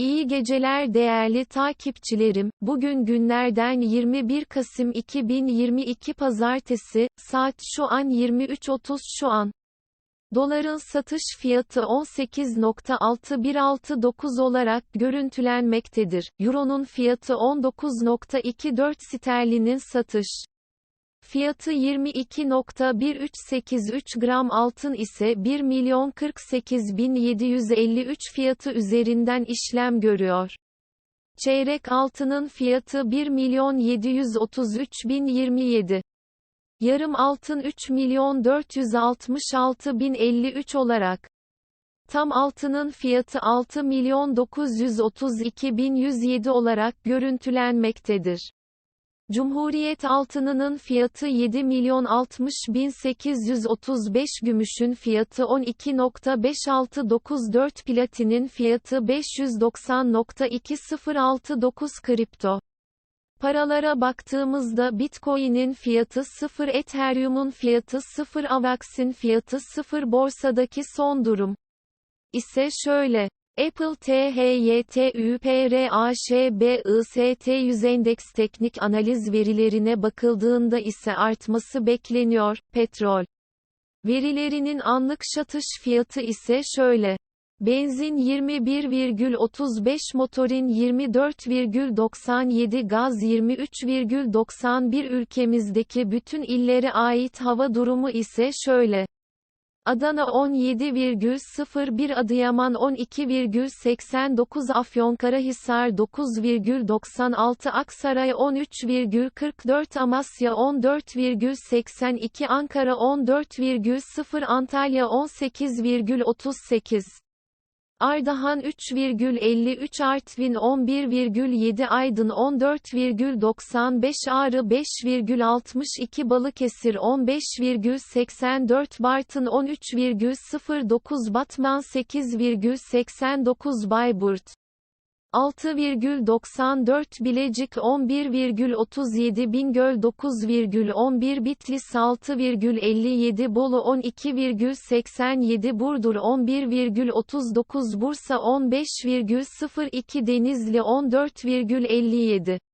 İyi geceler değerli takipçilerim. Bugün günlerden 21 Kasım 2022 Pazartesi, saat şu an 23.30 şu an. Doların satış fiyatı 18.6169 olarak görüntülenmektedir. Euro'nun fiyatı 19.24 sterlinin satış fiyatı 22.1383 gram altın ise 1 milyon 48 bin 753 fiyatı üzerinden işlem görüyor. Çeyrek altının fiyatı 1 milyon 733 bin 27. Yarım altın 3 milyon 466 bin 53 olarak. Tam altının fiyatı 6 milyon 932 bin 107 olarak görüntülenmektedir. Cumhuriyet altınının fiyatı 7 milyon 60 bin 835 gümüşün fiyatı 12.5694 platinin fiyatı 590.2069 kripto. Paralara baktığımızda Bitcoin'in fiyatı 0 Ethereum'un fiyatı 0 Avax'in fiyatı 0 borsadaki son durum ise şöyle Apple THYTÜPRAŞBIST 100 endeks teknik analiz verilerine bakıldığında ise artması bekleniyor. Petrol verilerinin anlık satış fiyatı ise şöyle. Benzin 21,35 motorin 24,97 gaz 23,91 ülkemizdeki bütün illere ait hava durumu ise şöyle. Adana 17,01 Adıyaman 12,89 Afyonkarahisar 9,96 Aksaray 13,44 Amasya 14,82 Ankara 14,0 Antalya 18,38 Ardahan 3,53 Artvin 11,7 Aydın 14,95 Ağrı 5,62 Balıkesir 15,84 Bartın 13,09 Batman 8,89 Bayburt 6,94 Bilecik 11,37 Bingöl 9,11 Bitlis 6,57 Bolu 12,87 Burdur 11,39 Bursa 15,02 Denizli 14,57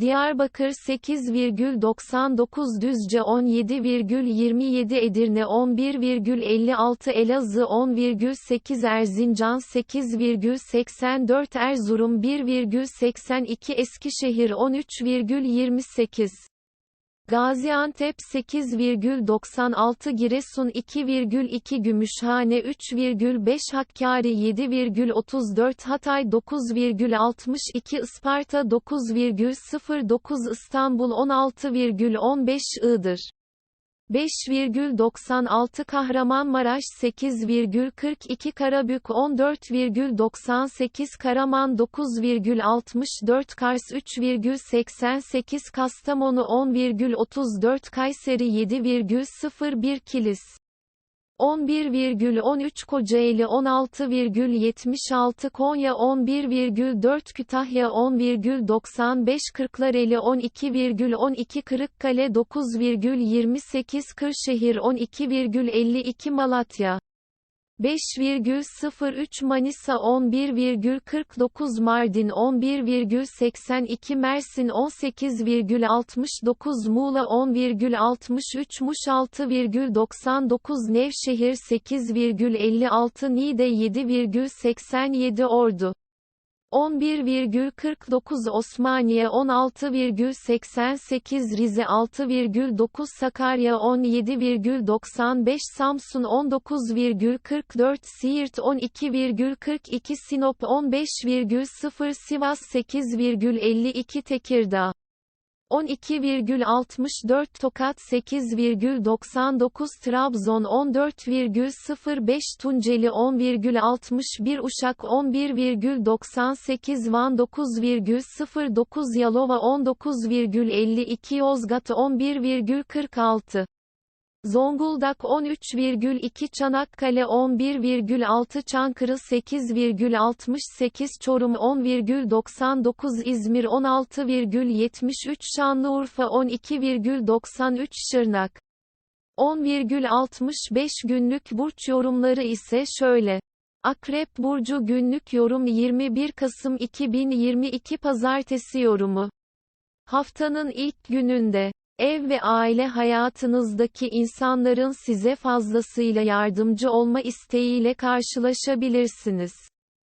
Diyarbakır 8,99 Düzce 17,27 Edirne 11,56 Elazığ 10,8 Erzincan 8,84 Erzurum 1,82 Eskişehir 13,28 Gaziantep 8,96 Giresun 2,2 Gümüşhane 3,5 Hakkari 7,34 Hatay 9,62 Isparta 9,09 İstanbul 16,15 Iğdır 5,96 Kahramanmaraş 8,42 Karabük 14,98 Karaman 9,64 Kars 3,88 Kastamonu 10,34 Kayseri 7,01 Kilis 11,13 Kocaeli 16,76 Konya 11,4 Kütahya 10,95 Kırklareli 12,12 Kırıkkale 9,28 Kırşehir 12,52 Malatya 5,03 Manisa 11,49 Mardin 11,82 Mersin 18,69 Muğla 10,63 Muş 6,99 Nevşehir 8,56 Niğde 7,87 Ordu 11,49 Osmaniye 16,88 Rize 6,9 Sakarya 17,95 Samsun 19,44 Siirt 12,42 Sinop 15,0 Sivas 8,52 Tekirdağ 12,64 Tokat 8,99 Trabzon 14,05 Tunceli 10,61 Uşak 11,98 Van 9,09 Yalova 19,52 Yozgat 11,46 Zonguldak 13,2 Çanakkale 11,6 Çankırı 8,68 Çorum 10,99 İzmir 16,73 Şanlıurfa 12,93 Şırnak 10,65 günlük burç yorumları ise şöyle. Akrep Burcu Günlük Yorum 21 Kasım 2022 Pazartesi Yorumu. Haftanın ilk gününde, ev ve aile hayatınızdaki insanların size fazlasıyla yardımcı olma isteğiyle karşılaşabilirsiniz.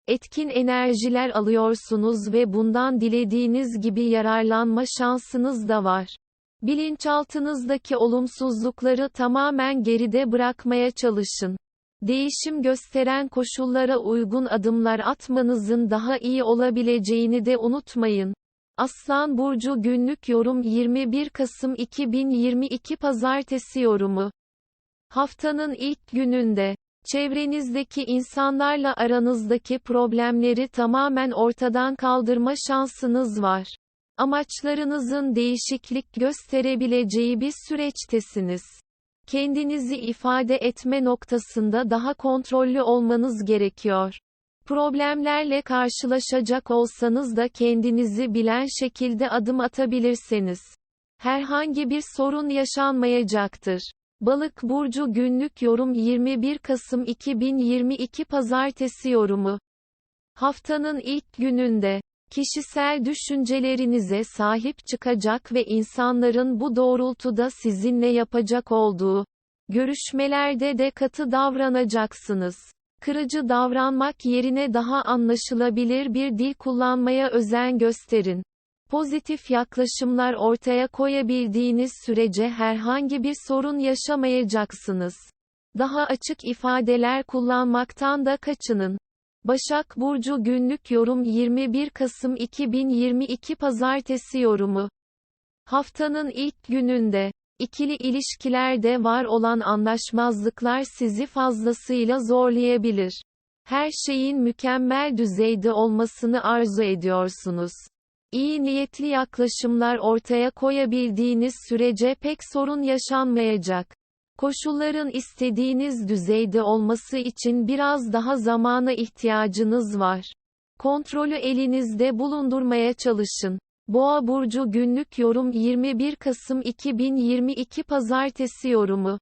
Etkin enerjiler alıyorsunuz ve bundan dilediğiniz gibi yararlanma şansınız da var. Bilinçaltınızdaki olumsuzlukları tamamen geride bırakmaya çalışın. Değişim gösteren koşullara uygun adımlar atmanızın daha iyi olabileceğini de unutmayın. Aslan Burcu Günlük Yorum 21 Kasım 2022 Pazartesi Yorumu Haftanın ilk gününde, çevrenizdeki insanlarla aranızdaki problemleri tamamen ortadan kaldırma şansınız var. Amaçlarınızın değişiklik gösterebileceği bir süreçtesiniz. Kendinizi ifade etme noktasında daha kontrollü olmanız gerekiyor. Problemlerle karşılaşacak olsanız da kendinizi bilen şekilde adım atabilirseniz herhangi bir sorun yaşanmayacaktır. Balık burcu günlük yorum 21 Kasım 2022 Pazartesi yorumu. Haftanın ilk gününde kişisel düşüncelerinize sahip çıkacak ve insanların bu doğrultuda sizinle yapacak olduğu görüşmelerde de katı davranacaksınız. Kırıcı davranmak yerine daha anlaşılabilir bir dil kullanmaya özen gösterin. Pozitif yaklaşımlar ortaya koyabildiğiniz sürece herhangi bir sorun yaşamayacaksınız. Daha açık ifadeler kullanmaktan da kaçının. Başak Burcu Günlük Yorum 21 Kasım 2022 Pazartesi Yorumu Haftanın ilk gününde, ikili ilişkilerde var olan anlaşmazlıklar sizi fazlasıyla zorlayabilir. Her şeyin mükemmel düzeyde olmasını arzu ediyorsunuz. İyi niyetli yaklaşımlar ortaya koyabildiğiniz sürece pek sorun yaşanmayacak. Koşulların istediğiniz düzeyde olması için biraz daha zamana ihtiyacınız var. Kontrolü elinizde bulundurmaya çalışın. Boğa burcu günlük yorum 21 Kasım 2022 Pazartesi yorumu.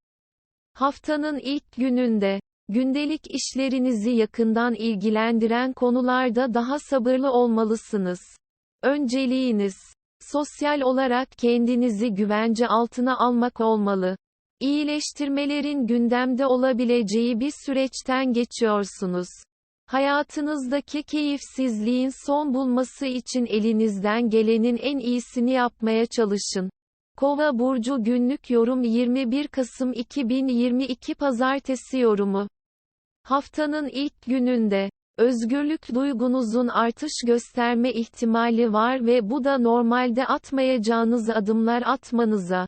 Haftanın ilk gününde gündelik işlerinizi yakından ilgilendiren konularda daha sabırlı olmalısınız. Önceliğiniz sosyal olarak kendinizi güvence altına almak olmalı. İyileştirmelerin gündemde olabileceği bir süreçten geçiyorsunuz. Hayatınızdaki keyifsizliğin son bulması için elinizden gelenin en iyisini yapmaya çalışın. Kova burcu günlük yorum 21 Kasım 2022 Pazartesi yorumu. Haftanın ilk gününde özgürlük duygunuzun artış gösterme ihtimali var ve bu da normalde atmayacağınız adımlar atmanıza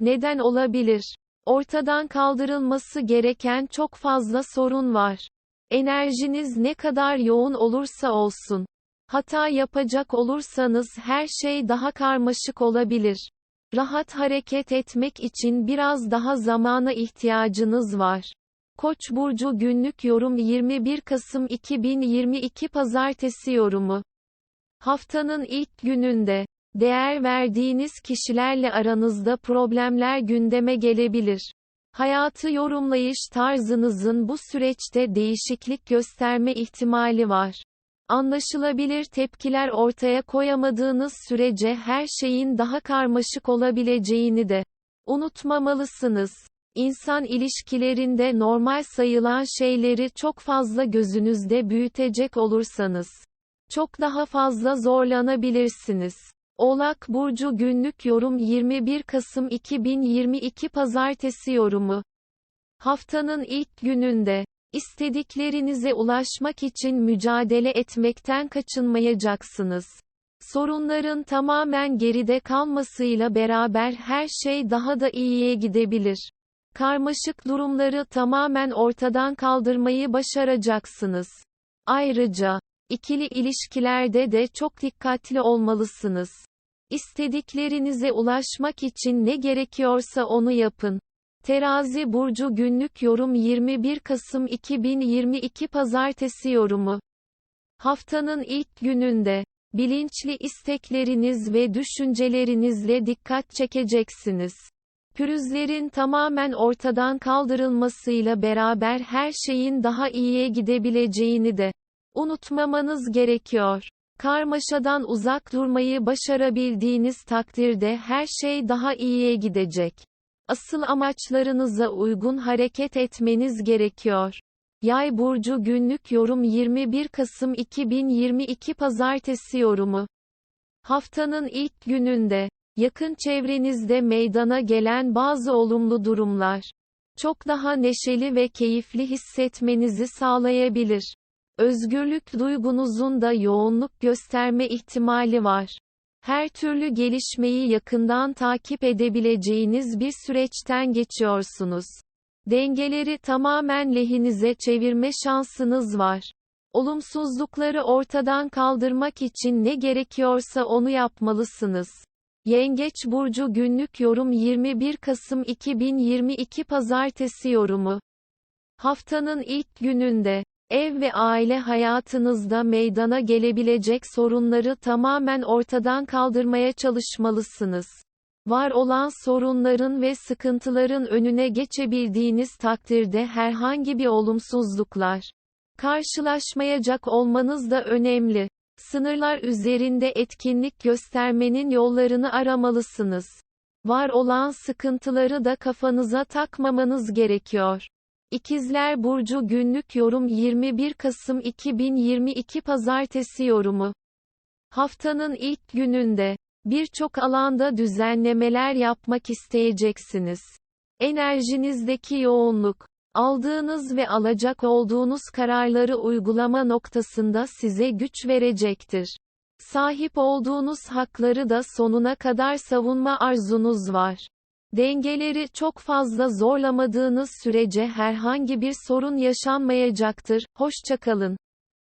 neden olabilir? Ortadan kaldırılması gereken çok fazla sorun var. Enerjiniz ne kadar yoğun olursa olsun. Hata yapacak olursanız her şey daha karmaşık olabilir. Rahat hareket etmek için biraz daha zamana ihtiyacınız var. Koç burcu günlük yorum 21 Kasım 2022 Pazartesi yorumu. Haftanın ilk gününde Değer verdiğiniz kişilerle aranızda problemler gündeme gelebilir. Hayatı yorumlayış tarzınızın bu süreçte değişiklik gösterme ihtimali var. Anlaşılabilir tepkiler ortaya koyamadığınız sürece her şeyin daha karmaşık olabileceğini de unutmamalısınız. İnsan ilişkilerinde normal sayılan şeyleri çok fazla gözünüzde büyütecek olursanız çok daha fazla zorlanabilirsiniz. Oğlak Burcu Günlük Yorum 21 Kasım 2022 Pazartesi Yorumu Haftanın ilk gününde, istediklerinize ulaşmak için mücadele etmekten kaçınmayacaksınız. Sorunların tamamen geride kalmasıyla beraber her şey daha da iyiye gidebilir. Karmaşık durumları tamamen ortadan kaldırmayı başaracaksınız. Ayrıca, İkili ilişkilerde de çok dikkatli olmalısınız. İstediklerinize ulaşmak için ne gerekiyorsa onu yapın. Terazi burcu günlük yorum 21 Kasım 2022 Pazartesi yorumu. Haftanın ilk gününde bilinçli istekleriniz ve düşüncelerinizle dikkat çekeceksiniz. Pürüzlerin tamamen ortadan kaldırılmasıyla beraber her şeyin daha iyiye gidebileceğini de unutmamanız gerekiyor. Karmaşadan uzak durmayı başarabildiğiniz takdirde her şey daha iyiye gidecek. Asıl amaçlarınıza uygun hareket etmeniz gerekiyor. Yay burcu günlük yorum 21 Kasım 2022 Pazartesi yorumu. Haftanın ilk gününde yakın çevrenizde meydana gelen bazı olumlu durumlar çok daha neşeli ve keyifli hissetmenizi sağlayabilir. Özgürlük duygunuzun da yoğunluk gösterme ihtimali var. Her türlü gelişmeyi yakından takip edebileceğiniz bir süreçten geçiyorsunuz. Dengeleri tamamen lehinize çevirme şansınız var. Olumsuzlukları ortadan kaldırmak için ne gerekiyorsa onu yapmalısınız. Yengeç burcu günlük yorum 21 Kasım 2022 Pazartesi yorumu. Haftanın ilk gününde ev ve aile hayatınızda meydana gelebilecek sorunları tamamen ortadan kaldırmaya çalışmalısınız. Var olan sorunların ve sıkıntıların önüne geçebildiğiniz takdirde herhangi bir olumsuzluklar karşılaşmayacak olmanız da önemli. Sınırlar üzerinde etkinlik göstermenin yollarını aramalısınız. Var olan sıkıntıları da kafanıza takmamanız gerekiyor. İkizler Burcu günlük yorum 21 Kasım 2022 Pazartesi yorumu. Haftanın ilk gününde birçok alanda düzenlemeler yapmak isteyeceksiniz. Enerjinizdeki yoğunluk aldığınız ve alacak olduğunuz kararları uygulama noktasında size güç verecektir. Sahip olduğunuz hakları da sonuna kadar savunma arzunuz var. Dengeleri çok fazla zorlamadığınız sürece herhangi bir sorun yaşanmayacaktır. Hoşçakalın.